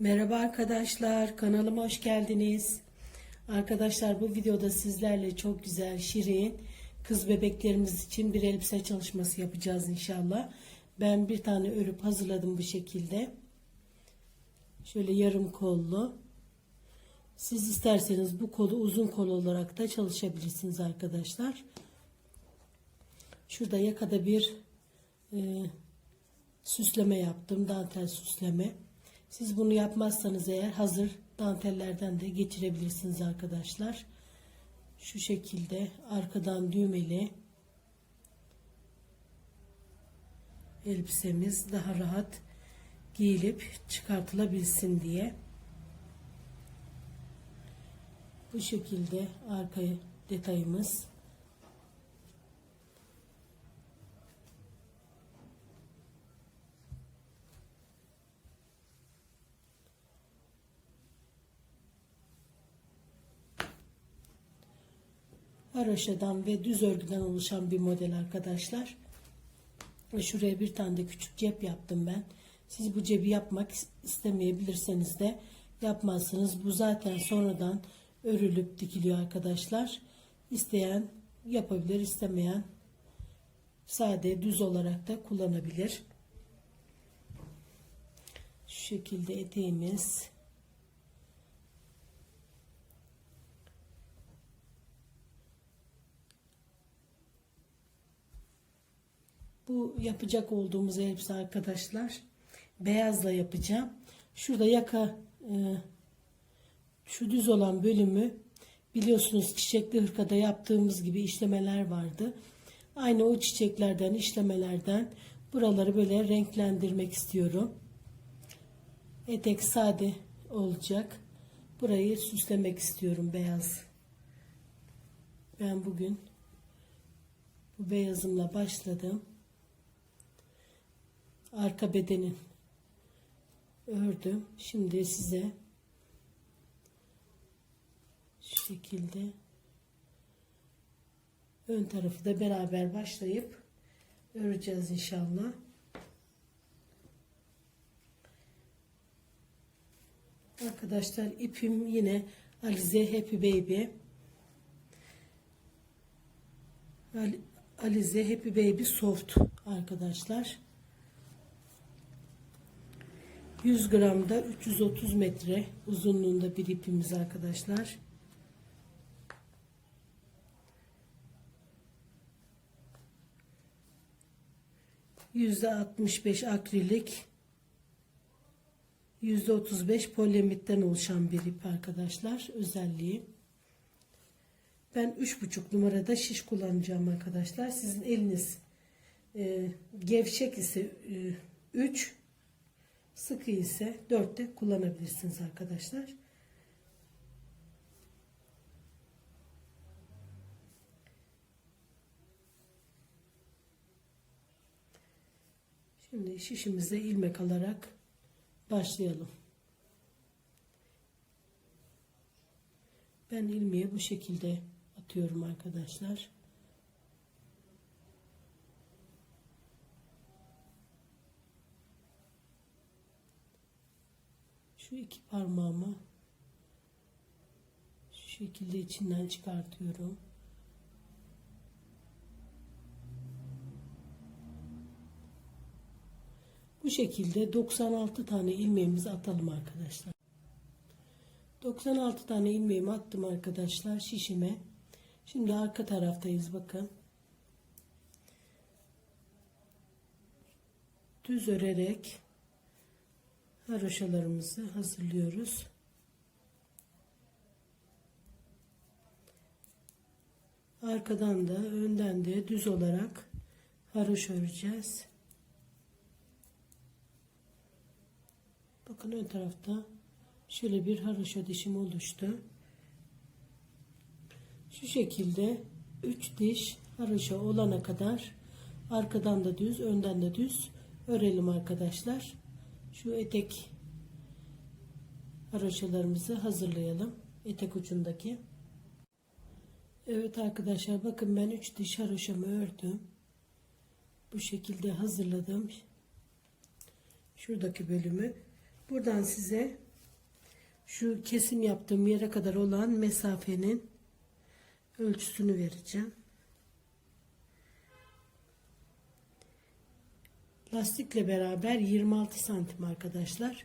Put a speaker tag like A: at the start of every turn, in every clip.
A: Merhaba arkadaşlar kanalıma hoş geldiniz. Arkadaşlar bu videoda sizlerle çok güzel şirin kız bebeklerimiz için bir elbise çalışması yapacağız inşallah. Ben bir tane örüp hazırladım bu şekilde. Şöyle yarım kollu. Siz isterseniz bu kolu uzun kol olarak da çalışabilirsiniz arkadaşlar. Şurada yakada bir e, süsleme yaptım. Dantel süsleme. Siz bunu yapmazsanız eğer hazır dantellerden de geçirebilirsiniz arkadaşlar. Şu şekilde arkadan düğmeli elbisemiz daha rahat giyilip çıkartılabilsin diye bu şekilde arka detayımız haroşadan ve düz örgüden oluşan bir model arkadaşlar. E, şuraya bir tane de küçük cep yaptım ben. Siz bu cebi yapmak istemeyebilirseniz de yapmazsınız. Bu zaten sonradan örülüp dikiliyor arkadaşlar. İsteyen yapabilir, istemeyen sade düz olarak da kullanabilir. Şu şekilde eteğimiz Bu yapacak olduğumuz elbise arkadaşlar. Beyazla yapacağım. Şurada yaka e, şu düz olan bölümü biliyorsunuz çiçekli hırkada yaptığımız gibi işlemeler vardı. Aynı o çiçeklerden işlemelerden buraları böyle renklendirmek istiyorum. Etek sade olacak. Burayı süslemek istiyorum beyaz. Ben bugün bu beyazımla başladım arka bedenin ördüm. Şimdi size şu şekilde ön tarafı da beraber başlayıp öreceğiz inşallah. Arkadaşlar ipim yine Alize Happy Baby. Alize Happy Baby Soft arkadaşlar. 100 gramda 330 metre uzunluğunda bir ipimiz arkadaşlar. 65 akrilik, 35 polyamitten oluşan bir ip arkadaşlar özelliği. Ben 3.5 numarada şiş kullanacağım arkadaşlar. Sizin eliniz e, gevşek ise 3 e, Sık ise 4 de kullanabilirsiniz arkadaşlar. Şimdi şişimize ilmek alarak başlayalım. Ben ilmeği bu şekilde atıyorum arkadaşlar. şu iki parmağımı şu şekilde içinden çıkartıyorum. Bu şekilde 96 tane ilmeğimizi atalım arkadaşlar. 96 tane ilmeğimi attım arkadaşlar şişime. Şimdi arka taraftayız bakın. Düz örerek haroşalarımızı hazırlıyoruz. Arkadan da önden de düz olarak haroş öreceğiz. Bakın ön tarafta şöyle bir haroşa dişim oluştu. Şu şekilde 3 diş haroşa olana kadar arkadan da düz önden de düz örelim arkadaşlar şu etek haroşalarımızı hazırlayalım. Etek ucundaki. Evet arkadaşlar bakın ben 3 diş haroşamı ördüm. Bu şekilde hazırladım. Şuradaki bölümü. Buradan size şu kesim yaptığım yere kadar olan mesafenin ölçüsünü vereceğim. Lastikle beraber 26 santim arkadaşlar.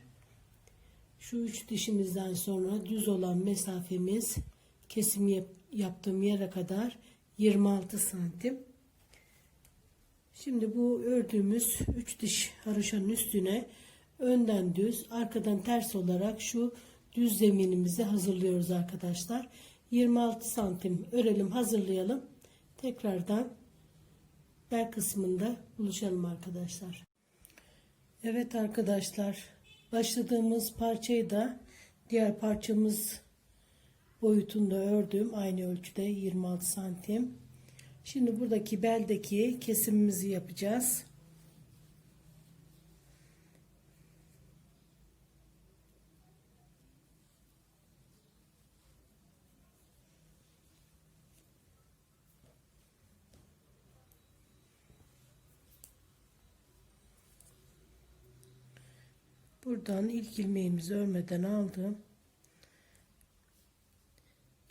A: Şu üç dişimizden sonra düz olan mesafemiz kesim yaptığım yere kadar 26 santim. Şimdi bu ördüğümüz üç diş haroşanın üstüne önden düz arkadan ters olarak şu düz zeminimizi hazırlıyoruz arkadaşlar. 26 santim örelim hazırlayalım. Tekrardan ipler kısmında buluşalım arkadaşlar. Evet arkadaşlar başladığımız parçayı da diğer parçamız boyutunda ördüm aynı ölçüde 26 santim. Şimdi buradaki beldeki kesimimizi yapacağız. buradan ilk ilmeğimizi örmeden aldım.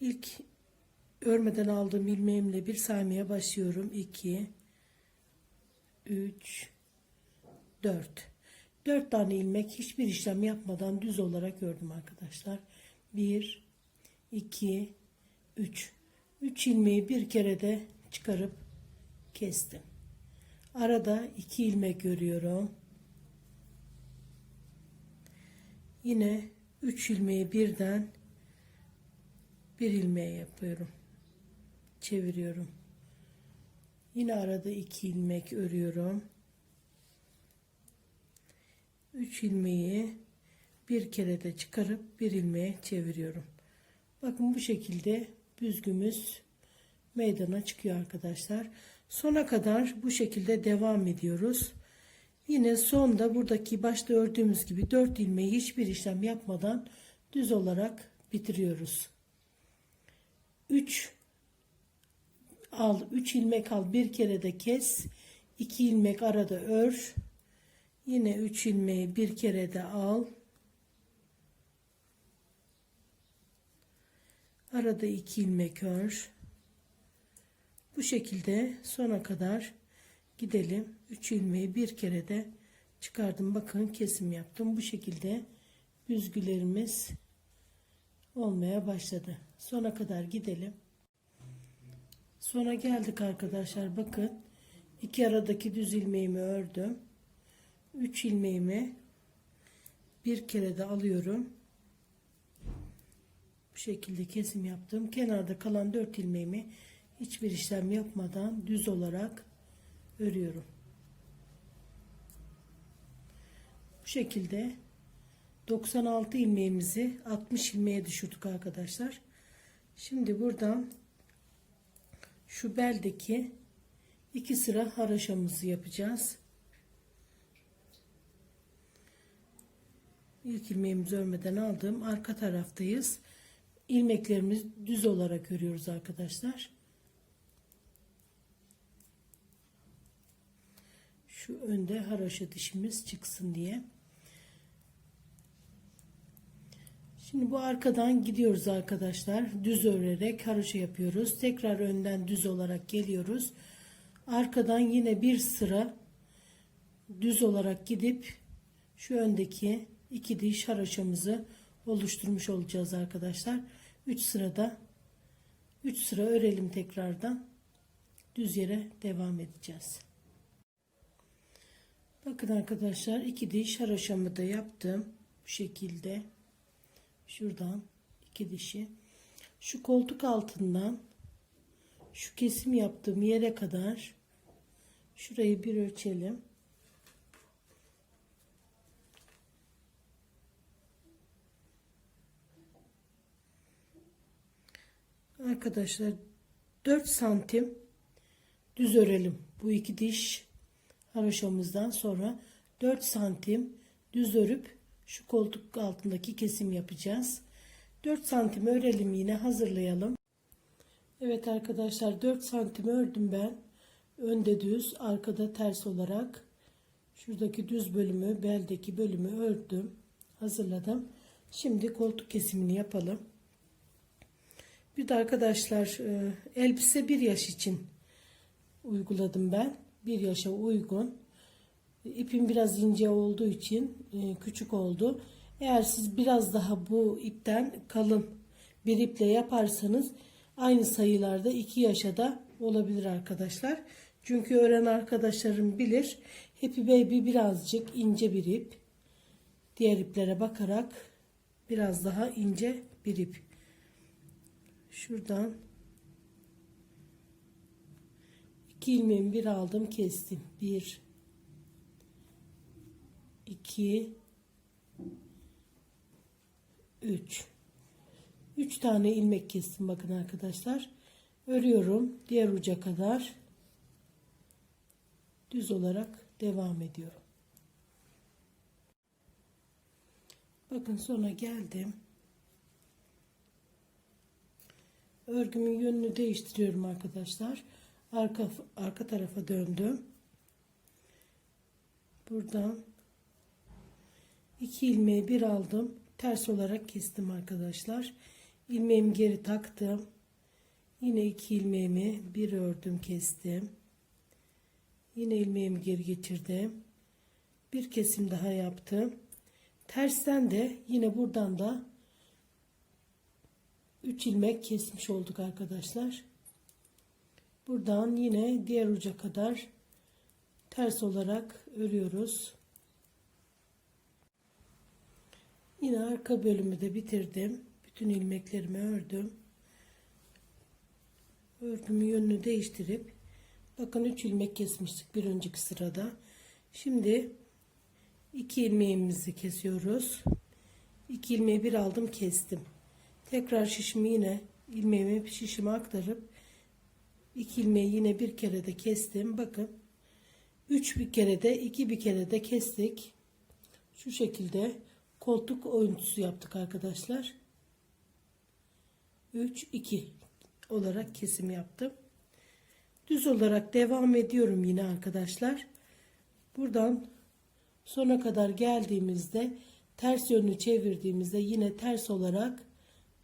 A: İlk örmeden aldığım ilmeğimle bir saymaya başlıyorum. 2 3 4 4 tane ilmek hiçbir işlem yapmadan düz olarak ördüm arkadaşlar. 1 2 3 3 ilmeği bir kere de çıkarıp kestim. Arada 2 ilmek görüyorum. yine 3 ilmeği birden bir ilmeğe yapıyorum çeviriyorum yine arada 2 ilmek örüyorum 3 ilmeği bir kere de çıkarıp bir ilmeğe çeviriyorum bakın bu şekilde büzgümüz meydana çıkıyor arkadaşlar sona kadar bu şekilde devam ediyoruz Yine sonda buradaki başta ördüğümüz gibi 4 ilmeği hiçbir işlem yapmadan düz olarak bitiriyoruz. 3 al 3 ilmek al bir kere de kes 2 ilmek arada ör yine 3 ilmeği bir kere de al arada 2 ilmek ör bu şekilde sona kadar gidelim. Üç ilmeği bir kere de çıkardım. Bakın kesim yaptım. Bu şekilde büzgülerimiz olmaya başladı. Sona kadar gidelim. Sona geldik arkadaşlar. Bakın iki aradaki düz ilmeğimi ördüm. Üç ilmeğimi bir kere de alıyorum. Bu şekilde kesim yaptım. Kenarda kalan dört ilmeğimi hiçbir işlem yapmadan düz olarak örüyorum. Bu şekilde 96 ilmeğimizi 60 ilmeğe düşürdük arkadaşlar. Şimdi buradan şu beldeki iki sıra haraşamızı yapacağız. İlk ilmeğimizi örmeden aldım. Arka taraftayız. İlmeklerimiz düz olarak örüyoruz arkadaşlar. şu önde haroşa dişimiz çıksın diye. Şimdi bu arkadan gidiyoruz arkadaşlar. Düz örerek haroşa yapıyoruz. Tekrar önden düz olarak geliyoruz. Arkadan yine bir sıra düz olarak gidip şu öndeki iki diş haroşamızı oluşturmuş olacağız arkadaşlar. 3 sırada 3 sıra örelim tekrardan. Düz yere devam edeceğiz. Bakın arkadaşlar iki diş haroşamı da yaptım. Bu şekilde. Şuradan iki dişi. Şu koltuk altından şu kesim yaptığım yere kadar şurayı bir ölçelim. Arkadaşlar 4 santim düz örelim. Bu iki diş haroşamızdan sonra 4 santim düz örüp şu koltuk altındaki kesim yapacağız. 4 santim örelim yine hazırlayalım. Evet arkadaşlar 4 santim ördüm ben. Önde düz arkada ters olarak şuradaki düz bölümü beldeki bölümü ördüm. Hazırladım. Şimdi koltuk kesimini yapalım. Bir de arkadaşlar e, elbise bir yaş için uyguladım ben bir yaşa uygun. İpin biraz ince olduğu için e, küçük oldu. Eğer siz biraz daha bu ipten kalın bir iple yaparsanız aynı sayılarda iki yaşa da olabilir arkadaşlar. Çünkü öğren arkadaşlarım bilir. Happy Baby birazcık ince bir ip. Diğer iplere bakarak biraz daha ince bir ip. Şuradan 2 bir aldım kestim. Bir, iki, üç. Üç tane ilmek kestim bakın arkadaşlar. Örüyorum diğer uca kadar düz olarak devam ediyorum. Bakın sona geldim. Örgümün yönünü değiştiriyorum arkadaşlar arka, arka tarafa döndüm. Buradan iki ilmeği bir aldım. Ters olarak kestim arkadaşlar. İlmeğimi geri taktım. Yine iki ilmeğimi bir ördüm kestim. Yine ilmeğimi geri getirdim. Bir kesim daha yaptım. Tersten de yine buradan da 3 ilmek kesmiş olduk arkadaşlar buradan yine diğer uca kadar ters olarak örüyoruz. Yine arka bölümü de bitirdim. Bütün ilmeklerimi ördüm. Örgümün yönünü değiştirip bakın 3 ilmek kesmiştik bir önceki sırada. Şimdi 2 ilmeğimizi kesiyoruz. 2 ilmeği bir aldım kestim. Tekrar şişimi yine ilmeğimi şişime aktarıp İki ilmeği yine bir kere de kestim. Bakın. Üç bir kere de iki bir kere de kestik. Şu şekilde koltuk oyuntusu yaptık arkadaşlar. Üç iki olarak kesim yaptım. Düz olarak devam ediyorum yine arkadaşlar. Buradan sona kadar geldiğimizde ters yönünü çevirdiğimizde yine ters olarak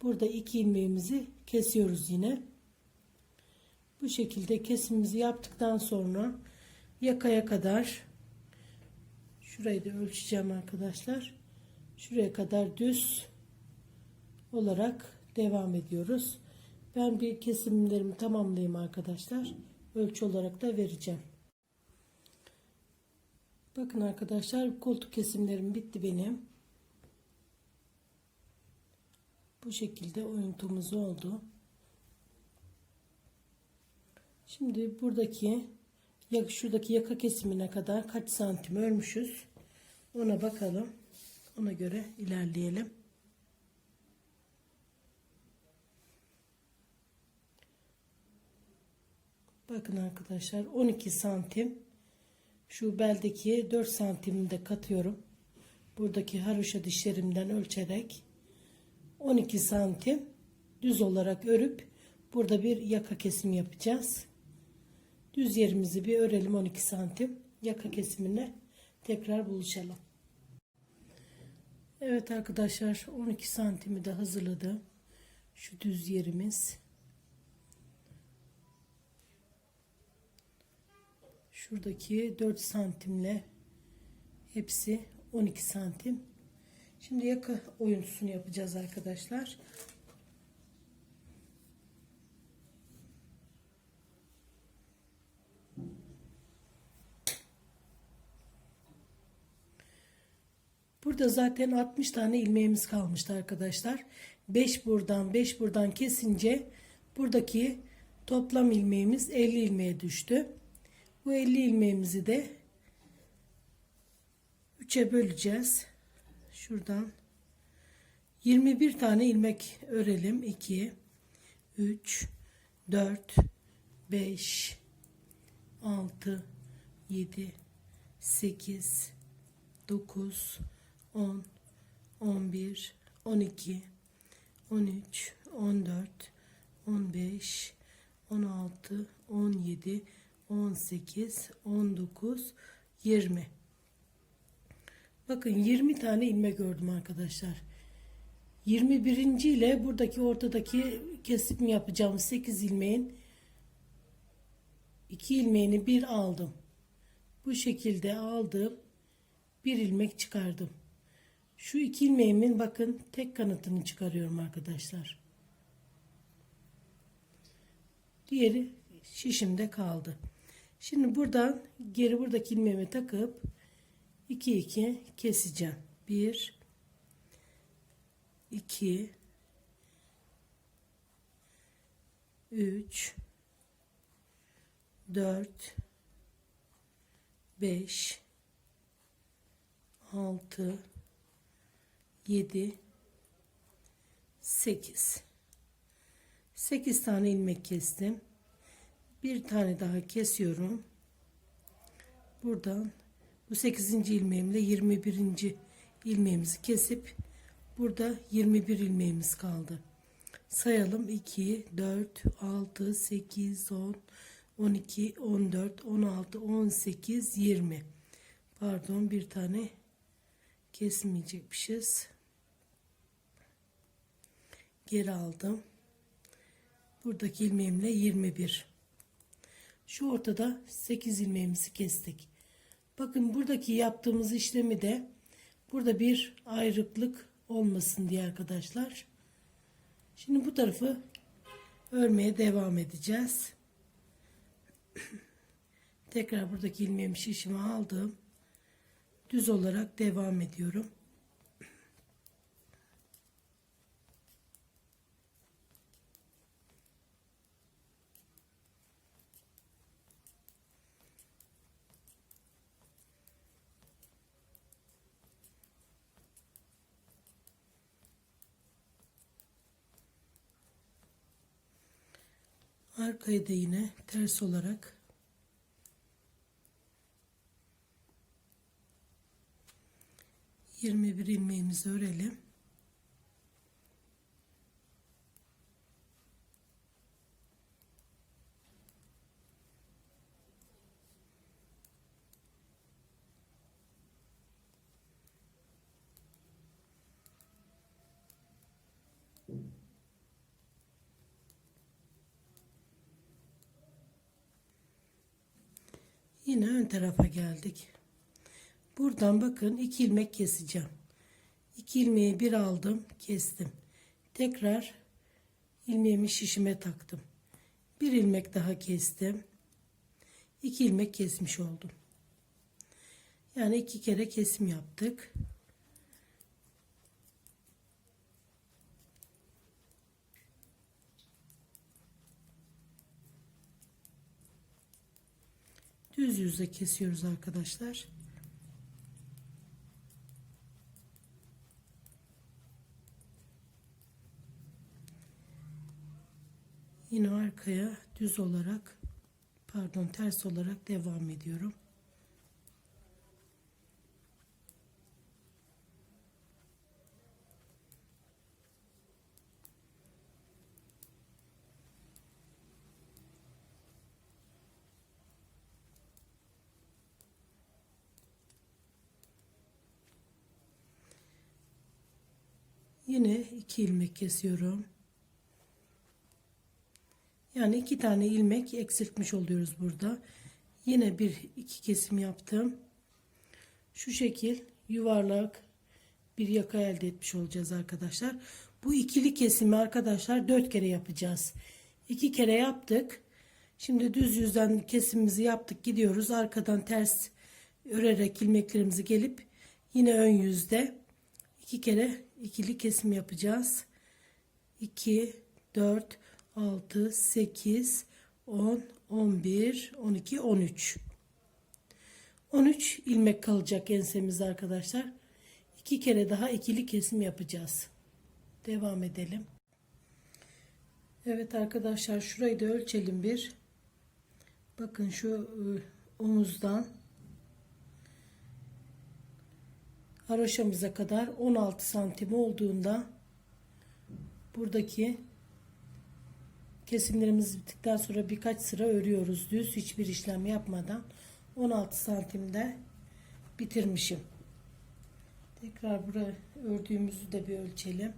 A: burada iki ilmeğimizi kesiyoruz yine bu şekilde kesimimizi yaptıktan sonra yakaya kadar şurayı da ölçeceğim arkadaşlar şuraya kadar düz olarak devam ediyoruz ben bir kesimlerimi tamamlayayım arkadaşlar ölçü olarak da vereceğim bakın arkadaşlar koltuk kesimlerim bitti benim bu şekilde oyuntumuz oldu Şimdi buradaki ya şuradaki yaka kesimine kadar kaç santim örmüşüz ona bakalım. Ona göre ilerleyelim. Bakın arkadaşlar 12 santim şu beldeki 4 santimini de katıyorum. Buradaki haroşa dişlerimden ölçerek 12 santim düz olarak örüp burada bir yaka kesimi yapacağız. Düz yerimizi bir örelim 12 santim. Yaka kesimine tekrar buluşalım. Evet arkadaşlar 12 santimi de hazırladım. Şu düz yerimiz. Şuradaki 4 santimle hepsi 12 santim. Şimdi yaka oyuntusunu yapacağız arkadaşlar. Burada zaten 60 tane ilmeğimiz kalmıştı arkadaşlar. 5 buradan 5 buradan kesince buradaki toplam ilmeğimiz 50 ilmeğe düştü. Bu 50 ilmeğimizi de 3'e böleceğiz. Şuradan 21 tane ilmek örelim. 2 3 4 5 6 7 8 9 10, 11, 12, 13, 14, 15, 16, 17, 18, 19, 20. Bakın 20 tane ilmek gördüm arkadaşlar. 21. ile buradaki ortadaki kesim yapacağım 8 ilmeğin 2 ilmeğini bir aldım. Bu şekilde aldım. Bir ilmek çıkardım. Şu iki ilmeğimin bakın tek kanıtını çıkarıyorum arkadaşlar. Diğeri şişimde kaldı. Şimdi buradan geri buradaki ilmeğimi takıp 2 2 keseceğim. 1 2 3 4 5 6 7 8 8 tane ilmek kestim. Bir tane daha kesiyorum. Buradan bu 8. ilmeğimle 21. ilmeğimizi kesip burada 21 ilmeğimiz kaldı. Sayalım 2 4 6 8 10 12 14 16 18 20. Pardon bir tane kesmeyecekmişiz geri aldım. Buradaki ilmeğimle 21. Şu ortada 8 ilmeğimizi kestik. Bakın buradaki yaptığımız işlemi de burada bir ayrıklık olmasın diye arkadaşlar. Şimdi bu tarafı örmeye devam edeceğiz. Tekrar buradaki ilmeğimi şişime aldım. Düz olarak devam ediyorum. arkayı da yine ters olarak yirmi bir ilmeğimizi örelim Yine ön tarafa geldik. Buradan bakın iki ilmek keseceğim. İki ilmeği bir aldım, kestim. Tekrar ilmeğimi şişime taktım. Bir ilmek daha kestim. İki ilmek kesmiş oldum. Yani iki kere kesim yaptık. Düz yüzle kesiyoruz arkadaşlar. Yine arkaya düz olarak pardon ters olarak devam ediyorum. Yine iki ilmek kesiyorum. Yani iki tane ilmek eksiltmiş oluyoruz burada. Yine bir iki kesim yaptım. Şu şekil yuvarlak bir yaka elde etmiş olacağız arkadaşlar. Bu ikili kesimi arkadaşlar dört kere yapacağız. İki kere yaptık. Şimdi düz yüzden kesimimizi yaptık gidiyoruz. Arkadan ters örerek ilmeklerimizi gelip yine ön yüzde iki kere ikili kesim yapacağız. 2, 4, 6, 8, 10, 11, 12, 13. 13 ilmek kalacak ensemizde arkadaşlar. 2 kere daha ikili kesim yapacağız. Devam edelim. Evet arkadaşlar şurayı da ölçelim bir. Bakın şu ıı, omuzdan haroşamıza kadar 16 santim olduğunda buradaki kesimlerimiz bittikten sonra birkaç sıra örüyoruz düz hiçbir işlem yapmadan 16 santimde bitirmişim tekrar buraya ördüğümüzü de bir ölçelim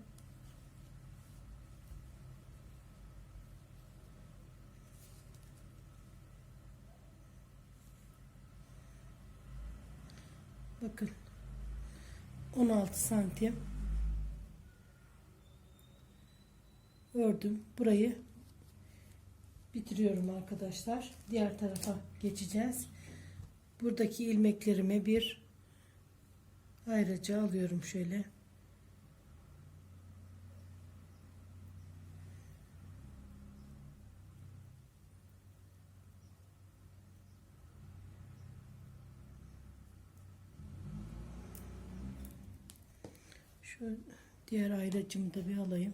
A: bakın 16 santim ördüm burayı bitiriyorum arkadaşlar diğer tarafa geçeceğiz buradaki ilmeklerimi bir ayrıca alıyorum şöyle Şöyle diğer ayracımı da bir alayım.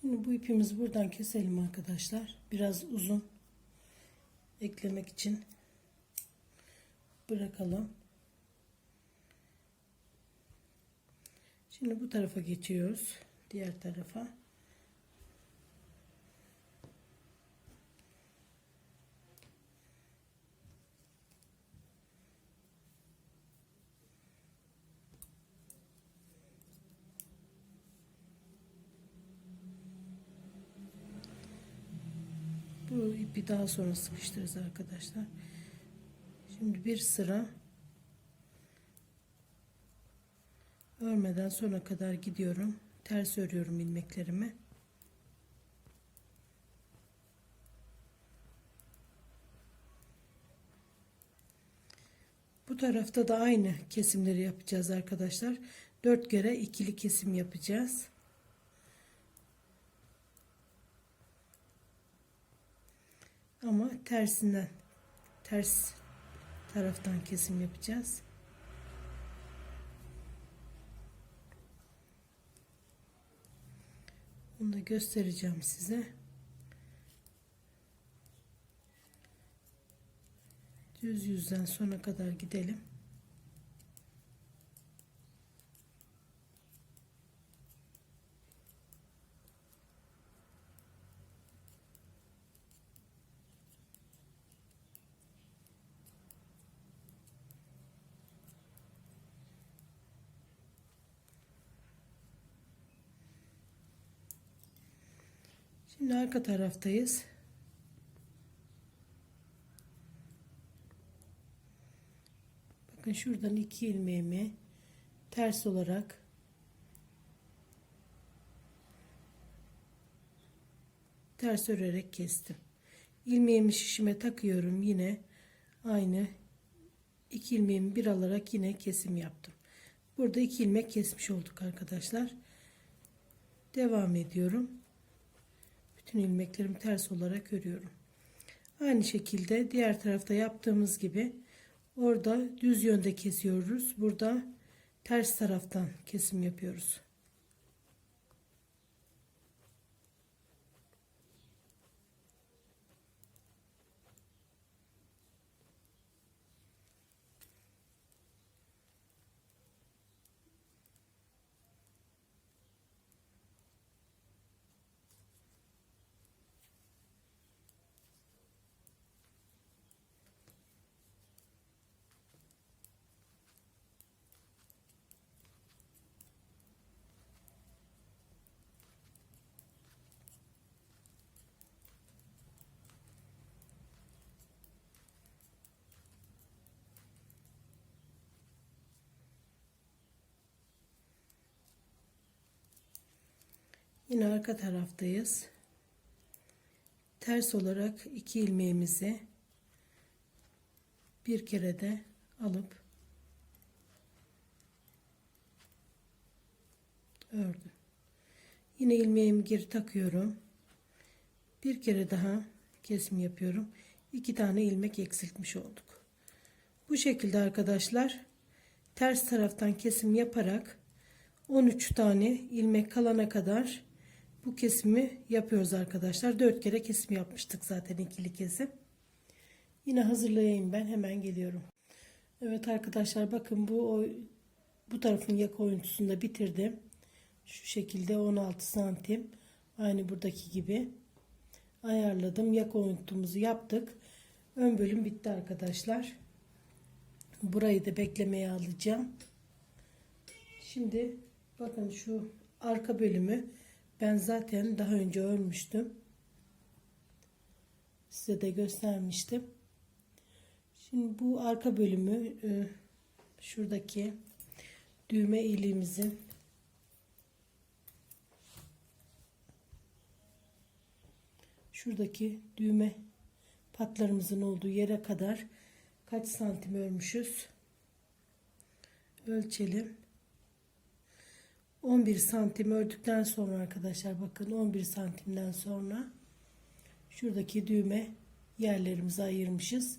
A: Şimdi bu ipimizi buradan keselim arkadaşlar. Biraz uzun eklemek için bırakalım. Şimdi bu tarafa geçiyoruz. Diğer tarafa. bir daha sonra sıkıştırırız arkadaşlar. Şimdi bir sıra örmeden sona kadar gidiyorum. Ters örüyorum ilmeklerimi. Bu tarafta da aynı kesimleri yapacağız arkadaşlar. 4 kere ikili kesim yapacağız. Ama tersinden ters taraftan kesim yapacağız. Bunu da göstereceğim size. Düz yüzden sona kadar gidelim. Şimdi arka taraftayız. Bakın şuradan iki ilmeğimi ters olarak ters örerek kestim. İlmeğimi şişime takıyorum yine aynı iki ilmeğimi bir alarak yine kesim yaptım. Burada iki ilmek kesmiş olduk arkadaşlar. Devam ediyorum bütün ilmeklerimi ters olarak örüyorum. Aynı şekilde diğer tarafta yaptığımız gibi orada düz yönde kesiyoruz. Burada ters taraftan kesim yapıyoruz. Yine arka taraftayız. Ters olarak iki ilmeğimizi bir kere de alıp ördüm. Yine ilmeğimi geri takıyorum. Bir kere daha kesim yapıyorum. İki tane ilmek eksiltmiş olduk. Bu şekilde arkadaşlar ters taraftan kesim yaparak 13 tane ilmek kalana kadar bu kesimi yapıyoruz arkadaşlar. dört kere kesim yapmıştık zaten ikili kesim. Yine hazırlayayım ben hemen geliyorum. Evet arkadaşlar bakın bu bu tarafın yak oyuntusunda bitirdim. Şu şekilde 16 santim. Aynı buradaki gibi. Ayarladım. Yak oyuntumuzu yaptık. Ön bölüm bitti arkadaşlar. Burayı da beklemeye alacağım. Şimdi bakın şu arka bölümü ben zaten daha önce örmüştüm. Size de göstermiştim. Şimdi bu arka bölümü e, şuradaki düğme iliğimizin şuradaki düğme patlarımızın olduğu yere kadar kaç santim örmüşüz ölçelim 11 santim ördükten sonra arkadaşlar bakın 11 santimden sonra şuradaki düğme yerlerimizi ayırmışız.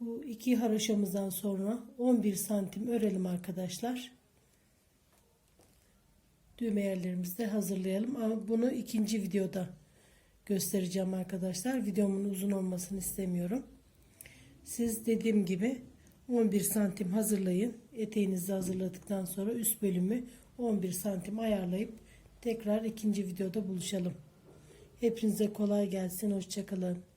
A: Bu iki haroşamızdan sonra 11 santim örelim arkadaşlar. Düğme yerlerimizi de hazırlayalım ama bunu ikinci videoda göstereceğim arkadaşlar. Videomun uzun olmasını istemiyorum. Siz dediğim gibi 11 santim hazırlayın. Eteğinizi hazırladıktan sonra üst bölümü 11 santim ayarlayıp tekrar ikinci videoda buluşalım. Hepinize kolay gelsin. Hoşçakalın.